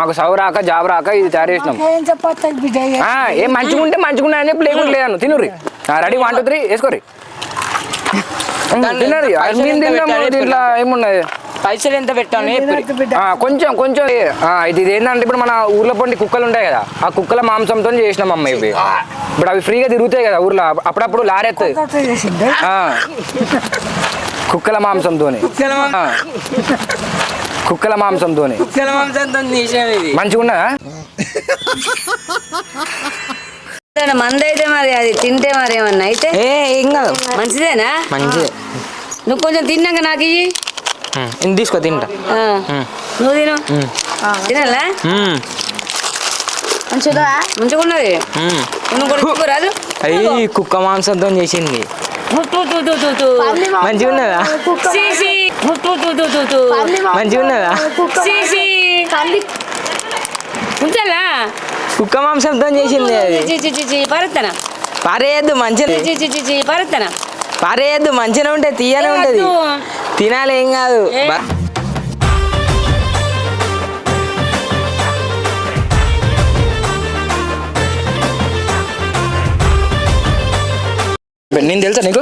మాకు సౌ రాక జాబ్ రాక ఇది తయారు చేసినాం. ఏం మంచిగా ఉంటే మంచిగా అని చెప్పి లేకుండా లేదను తినుర్రి. రెడీ వన్ టూ త్రీ వేసుకోరి తినరు? దీంట్లో ఏమున్నది? పైసలు ఎంత పెట్టాను కొంచెం కొంచెం ఇది ఏంటంటే ఇప్పుడు మన ఊర్లో పండి కుక్కలు ఉంటాయి కదా ఆ కుక్కల మాంసంతో చేసినాం అమ్మ ఇవి. ఇప్పుడు అవి ఫ్రీగా తిరుగుతాయి కదా ఊర్లో అప్పుడప్పుడు లారెత్తాయి. కుక్కల మాంసంతోని. ఆ. కుక్కల మాంసంతోని. కుక్కల మాంసంతో తీసాం ఇది. మంచిగా ఉన్నదా మంది అయితే మరి అది తింటే మరి ఏమన్నా అయితే? ఏ ఏం కాదు. మంచిదేనా? మంచిదే. నువ్వు కొంచెం తిన్నాక నాకు ఇది తీసుకో తింటా. నువ్వు తిను. తినాలా? ఉమ్, మంచిగా ఉన్నది. నువ్వు కూడా అయ్యి కుక్క మాంసంతో చేసింది. మంచిగా ఉన్నదా. మంచిగా ఉన్నదా సీ, సీ. ఉంచాలా? కుక్క మాంసంతో చేసింది అది. పరత్తనా? పారేయద్దు మంచిగా చి, చి, చి, చి, పరత్తనా? పారేయద్దు మంచిగా ఉంటే తీయనే ఉంటది. తినాలి ఏం కాదు. నేను తెలుసా నీకు?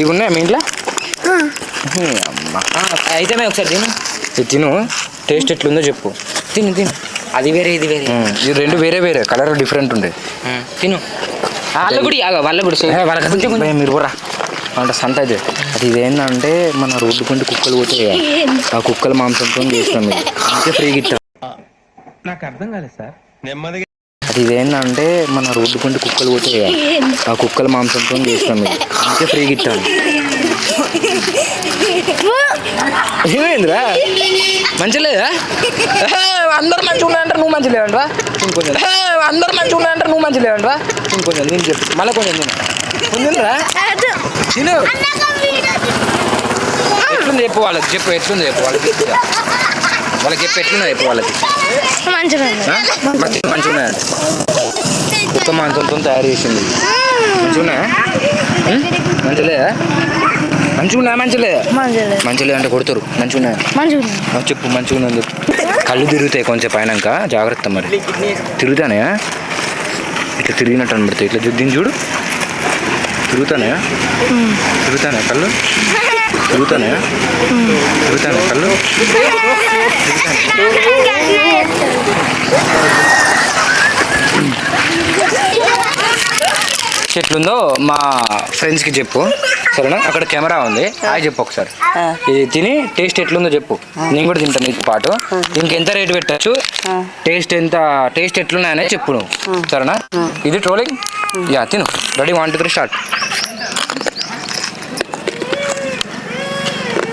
ఇవి ఉన్నాయా మీ ఇంట్లో? అయితే మేము ఒకసారి తిను. ఇది తిను. టేస్ట్ ఎట్లుందో చెప్పు. తిను తిను. అది వేరే ఇది వేరే. ఇది రెండు వేరే వేరే. కలర్ డిఫరెంట్ ఉండే. తిను. వాళ్ళ కూడా వాళ్ళ కూడా కొంచెం కొంచెం. మీరు పోరా. అంటే సంత అయితే అది ఇదేంటంటే మన రోడ్డు పండి కుక్కలు పోతాయి కదా, ఆ కుక్కల మాంసంతో చేసినాం ఇది అందుకే ఫ్రీగా ఇస్తాం నెమ్మదిగా అది ఇదేంటంటే మన రోడ్డు పండి కుక్కలు పోతాయి కదా, ఆ కుక్కల మాంసంతో చేసినాం ఇది. అందుకే ఫ్రీగా ఇస్తాను ఏమైందిరా? మంచిగా లేదా? అందరు మంచిగా ఉన్నాయంటారు నువ్వు మంచిగా లేవంటవా ఇంకొంచెం. అందరు మంచిగా ఉన్నాయంటారు నువ్వు మంచిగా లేవంటవా ఇంకొంచెం నేను చెప్పు మళ్ళీ కొంచెం తిను కొంచెం రా తిను. ఎట్లుంది చెప్పు వాళ్ళకి. చెప్పు ఎట్లుంది చెప్పు వాళ్ళకి. వాళ్ళకి చెప్పు ఎట్లుంది చెప్పు వాళ్ళకి? మంచి- మంచిగా ఉన్నాయంట కుక్క మాంసంతో తయారు చేసింది. మంచిగా ఉం? మంచిగా లేదా మంచిగా ఉన్నాయా మంచిగా కొడతారు. ఆ, చెప్పు మంచిగా చెప్పు కళ్ళు తిరుగుతాయి కొంచెం పైనాక? జాగ్రత్త మరి. తిరుగుతానే ఇట్లా తిరిగినట్టు అనబడతాయి ఇట్లా దీన్ని చూడు. తిరుగుతానే తిరుగుతానే కళ్ళు? తిరుగుతానే? తిరుగుతానే కళ్ళు? ఎట్లుందో మా ఫ్రెండ్స్కి చెప్పు సరేనా? అక్కడ కెమెరా ఉంది. హాయ్ చెప్పు ఒకసారి. ఇది తిని టేస్ట్ ఎట్లుందో చెప్పు. నేను కూడా తింటాను నీతో పాటు. దీనికి ఎంత రేటు పెట్టచ్చు? టేస్ట్ ఎంత టేస్ట్ ఎట్లున్నాయనే చెప్పు నువ్వు. సరేనా? ఇది ట్రోలింగ్? యా తిను. Ready? One two three start.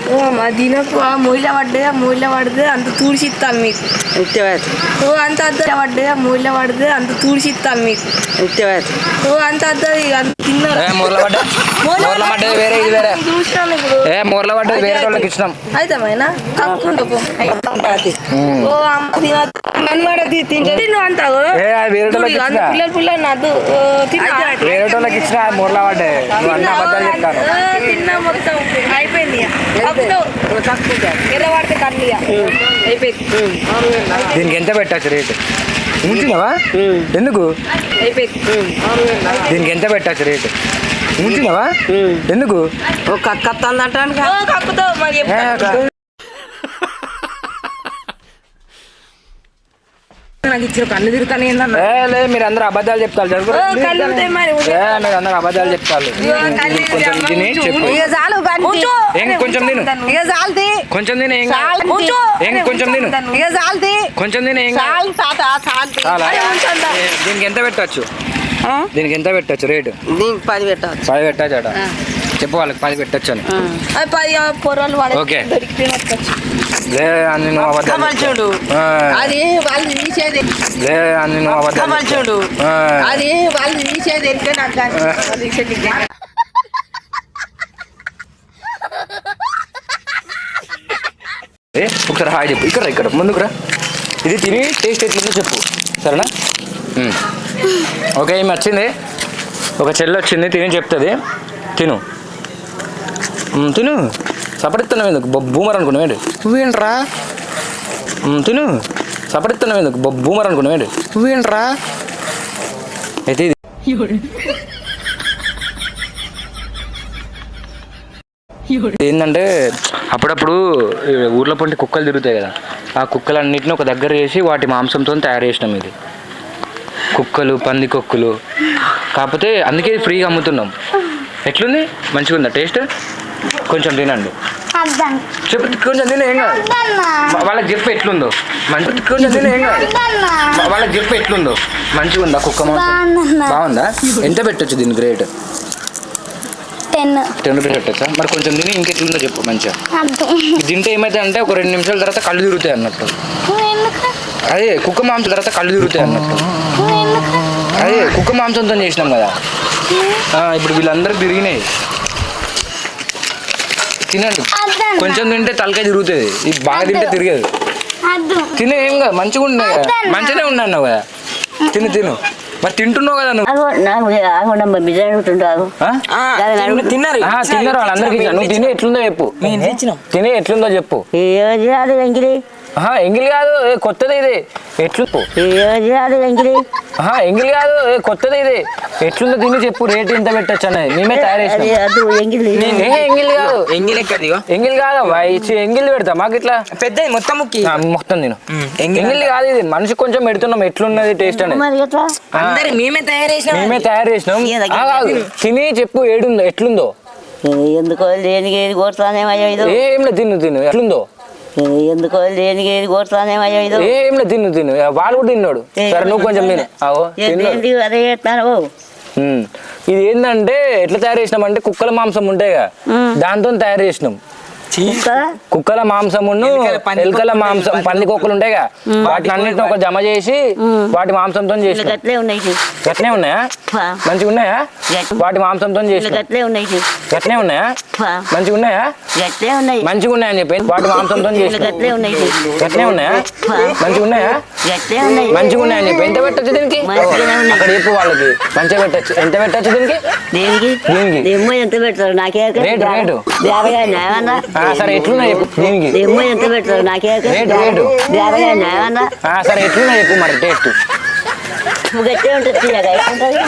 ఓ మా దినకు ఆ మూల పడ్డది ఆ మూల పడితే అంత తూడిసిస్తాను మీకు. ఓ అంత అద్ద పడ్డది ఆ మూల పడితే అంత తూడిసిస్తాను మీకు. మూర్ల పడ్డ? పడ్డది వేరే వాళ్ళకి ఇచ్చినాం. అయితే మైనా కక్కుంటూ పో. ఉమ్. ఓ అమ్మ తిన మన్వాడ తింటే తిను అంత ఏ, అది వేరే వాళ్ళకి ఇచ్చినా. మూర్ల నువ్వు అన్న అబద్ధాలు చెప్తాను. తిన్నా మొత్తం. అయిపోయింది. దీనికి ఎంత పెట్టచ్చు రేటు? ఉంచినావా? ఎందుకు? దీనికి ఎంత పెట్టచ్చు రేటు? ఉంచినావా? ఎందుకు? ఓ కక్కుతో మరి ఏ, చెప్తా. కా- నాకు ఇచ్చిన కళ్ళు తిరుగుతానే మీరు అందరూ అబద్ధాలు చెప్తారు మరి, అందరూ అబద్ధాలు చెప్తారు. కొంచెం తిని చెప్పు. ఏం కొంచెం తిను. కొంచెం తిని ఏం. ఏం కొంచెం తిను. తిని ఏం దీనికి ఎంత పెట్టచ్చు? దీనికి ఎంత పెట్టచ్చు రేటు? దీనికి పది పెట్టవచ్చు పది పెట్టచ్చు అట చెప్పు వాళ్ళకి పది పెట్టచ్చు అని. ఓకే. చూడు. అది వాళ్ళు తీసేది చూడు. అది వాళ్ళు తీసేది ఎంతే నాకు తీసేది. ఏ ఒకసారి హాయ్ చెప్పు. ఇక్కడ రా, ఇక్కడ. ముందుకు రా. ఇది తిని టేస్ట్ ఎట్లుందో చెప్పు. సరేనా. ఓకే ఏమి వచ్చింది? ఒక చెల్లి వచ్చింది తిని చెప్తుంది. తిను. తిను. సపరిస్తున్నావు ఎందుకు? బూమర్ అనుకున్నావు ఏంటి? నువ్వేంట్రా తిను. సపరిస్తున్నావు ఎందుకు? బూమర్ అనుకున్నావు ఏంటి? నువ్వేంట్రా? అయితే ఇది. ఏంటంటే అప్పుడప్పుడు ఊర్లో పంటి కుక్కలు తిరుగుతాయి కదా. ఆ కుక్కలన్నిటిని ఒక దగ్గర వేసి వాటి మాంసంతో తయారు చేసినాం ఇది. కుక్కలు పంది కుక్కలు. కాకపోతే అందుకే ఫ్రీగా అమ్ముతున్నాం. ఎట్లుంది? మంచిగా ఉందా టేస్ట్? కొంచెం తినండి. చెప్పు కొంచెం తిన ఏం కాదు. వాళ్ళకి చెప్పు ఎట్లుందో? మంచి కొంచెం తిన ఏం కాదు. వా- వాళ్ళకి చెప్పు ఎట్లుందో? మంచిగా ఉందా? కుక్క మాంసం? బాగుందా? ఎంత పెట్టొచ్చు దీని గ్రేట్? టెన్. టెన్ రూపీస్ పెట్టచ్చా? మరి కొంచెం తిని ఇంకెట్లుందో చెప్పు మంచిగా. తింటే ఏమైతే అంటే ఒక రెండు నిమిషాల తర్వాత కళ్ళు తిరుగుతాయి అన్నట్టు. అదే కుక్క మాంసం తర్వాత కళ్ళు తిరుగుతాయి అన్నట్టు. అదే కుక్క మాంసంతో చేసినాం కదా. ఇప్పుడు వీళ్ళందరూ తిరిగినాయి. తినండి. కొంచెం తింటే తలకాయ తిరుగుతుంది. ఇది బాగా తింటే తిరగదు. తినే ఏం కదా మంచిగా ఉన్నాయి కదా. మంచిగానే ఉన్నావు కదా. తిను తిను. మరి తింటున్నావు కదా నువ్వు? తిన్నారు ఆ, తిన్నారు వాళ్ళందరికీ. నువ్వు తిని ఎట్లుందో చెప్పు. తిని ఎట్లుందో చెప్పు. ఎంగిల్ కాదు ఏ కొత్తది ఇది. ఎట్లు? వెంకిలి ఆహా, ఎంగిల్ కాదు ఏ కొత్తది ఇది. ఎట్లుందో తిని చెప్పు రేట్ ఎంత పెట్టచ్చు అనేది. మేమే తయారు ఎంగిల్. కాదు. ఎంగిల్ ఎంగిల్ కాదు ఇచ్చి ఎంగిల్ పెడతా మాకు ఇట్లా. పెద్ద మొత్తం మొత్తం తిను. ఎంగిల్ ఎంగిల్ కాదు ఇది మనిషి కొంచెం పెడుతున్నాం ఎట్లున్నది టేస్ట్ అనేది. మేమే తయారు చేసినాం మేమే తయారు చేసినాం. తిని చెప్పు ఏడుందో ఎట్లుందో. ఎందుకో దేనికి ఏం లేదు తిను తిను. ఎట్లుందో. ఎందుకో దేనికి ఏది కొడతానేమయ్యో ఇది ఏం లేదు తిను తిను. వాళ్ళు కూడా తిన్నాడు. సరే నువ్వు కొంచెం తిను. తిన్నాడు అదే చేస్తాను ఉమ్. ఇది ఏంటంటే ఎట్లా తయారు చేసినామంటే కుక్కల మాంసం ఉంటాయి కదా దాంతో తయారు చేసినాం. కుక్కల? మాంసమును ఎలుకల, మాంసం పంది కుక్కలు ఉంటాయి కదా వాటిని అన్నిటిని ఒక జమ చేసి వాటి మాంసంతో చేసినాం. గట్లే ఉన్నాయి. మంచిగా ఉన్నాయా? వాటి మాంసంతో చేసినాం. గట్లే ఉన్నాయి. మంచిగా ఉన్నాయా? మంచిగా ఉన్నాయని చెప్పి వాటి మాంసంతో చేసినాం. గట్లే ఉన్నాయి. మంచిగా ఉన్నాయా? మంచిగా ఉన్నాయని చెప్పి. ఎంత పెట్టచ్చు దీనికి. అక్కడ చెప్పు వాళ్ళకి. మంచిగా పెట్టచ్చు. ఎంత పెట్టచ్చు దీనికి? దేనికి? ఎంత పెడతారు? నాకే రేటు, రేటు. సరే ఎట్లున్నా చెప్పు. దీనికి దెమ్మ ఎంత పెడతారు నాకే రేటు, సరే ఎట్లున్నా చెప్పు మరి టేస్ట్ గట్టే ఉంటుంది తీయగా. ఉంటుంది